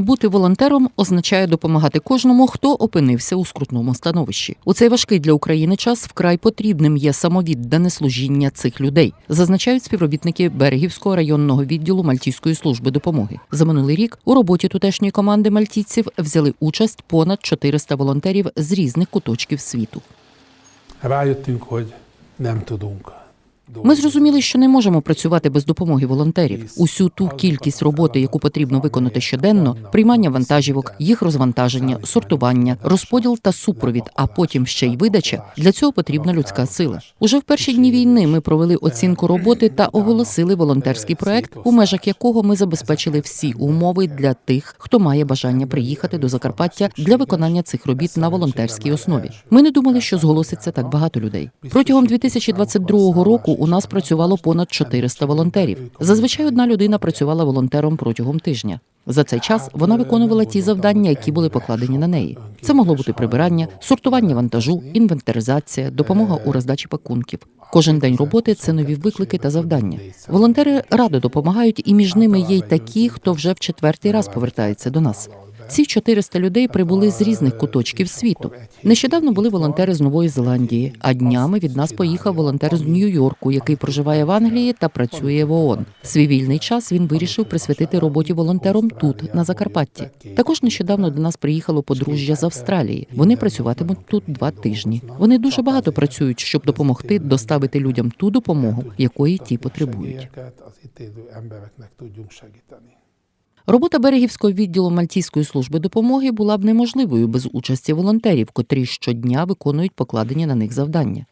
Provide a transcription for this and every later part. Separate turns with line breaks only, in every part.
Бути волонтером означає допомагати кожному, хто опинився у скрутному становищі. У цей важкий для України час вкрай потрібним є самовіддане служіння цих людей, зазначають співробітники Берегівського районного відділу Мальтійської служби допомоги. За минулий рік у роботі тутешньої команди мальтійців взяли участь понад 400 волонтерів з різних куточків світу.
Rájöttünk, hogy nem tudunk.
Ми зрозуміли, що не можемо працювати без допомоги волонтерів. Усю ту кількість роботи, яку потрібно виконати щоденно, приймання вантажівок, їх розвантаження, сортування, розподіл та супровід, а потім ще й видача. Для цього потрібна людська сила. Уже в перші дні війни ми провели оцінку роботи та оголосили волонтерський проект, у межах якого ми забезпечили всі умови для тих, хто має бажання приїхати до Закарпаття для виконання цих робіт на волонтерській основі. Ми не думали, що зголоситься так багато людей. Протягом 2022 року у нас працювало понад 400 волонтерів. Зазвичай одна людина працювала волонтером протягом тижня. За цей час вона виконувала ті завдання, які були покладені на неї. Це могло бути прибирання, сортування вантажу, інвентаризація, допомога у роздачі пакунків. Кожен день роботи це нові виклики та завдання. Волонтери радо допомагають, і між ними є й такі, хто вже в четвертий раз повертається до нас. Ці 400 людей прибули з різних куточків світу. Нещодавно були волонтери з Нової Зеландії, а днями від нас поїхав волонтер з Нью-Йорку, який проживає в Англії та працює в ООН. Свій вільний час він вирішив присвятити роботі волонтером тут, на Закарпатті. Також нещодавно до нас приїхало подружжя з Австралії. Вони працюватимуть тут два тижні. Вони дуже багато працюють, щоб допомогти доставити людям ту допомогу, якої ті потребують. Робота берегівського відділу Мальтійської служби допомоги була б неможливою без участі волонтерів, котрі щодня виконують покладені на них завдання.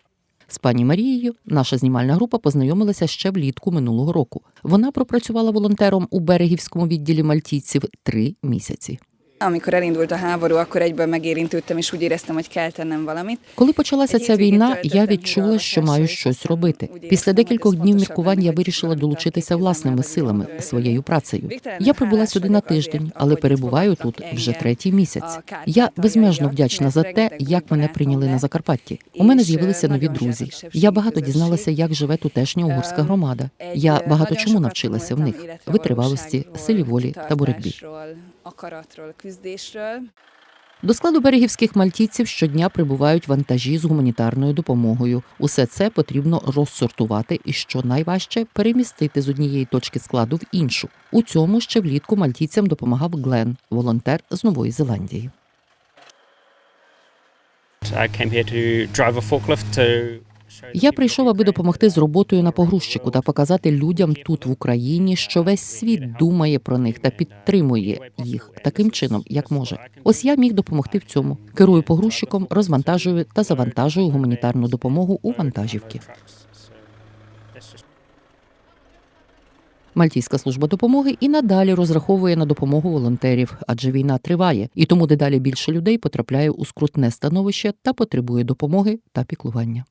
З пані Марією наша знімальна група познайомилася ще влітку минулого року. Вона пропрацювала волонтером у берегівському відділі мальтійців три місяці.
Amikor elindult a háború, akkor egyből megérintődtem, és úgy éreztem, hogy kell tennem valamit.
Коли почалася ця війна, я відчула, що маю щось робити. Після декількох днів міркувань я вирішила долучитися власними силами своєю працею. Я прибула сюди на тиждень, але перебуваю тут вже третій місяць. Я безмежно вдячна за те, як мене прийняли на Закарпатті. У мене з'явилися нові друзі. Я багато дізналася, як живе тутешня угорська громада. Я багато чому навчилася в них витривалості, силі волі та боротьбі.
Küzdésről.
До складу берегівських мальтійців щодня прибувають вантажі з гуманітарною допомогою. Усе це потрібно розсортувати і, що найважче, перемістити з однієї точки складу в іншу. У цьому ще влітку мальтійцям допомагав Глен, волонтер з Нової Зеландії.
I came here to drive a forklift to
Я прийшов, аби допомогти з роботою на погрузчику та показати людям тут в Україні, що весь світ думає про них та підтримує їх таким чином, як може. Ось я міг допомогти в цьому. Керую погрузчиком, розвантажую та завантажую гуманітарну допомогу у вантажівки. Мальтійська служба допомоги і надалі розраховує на допомогу волонтерів, адже війна триває, і тому дедалі більше людей потрапляє у скрутне становище та потребує допомоги та піклування.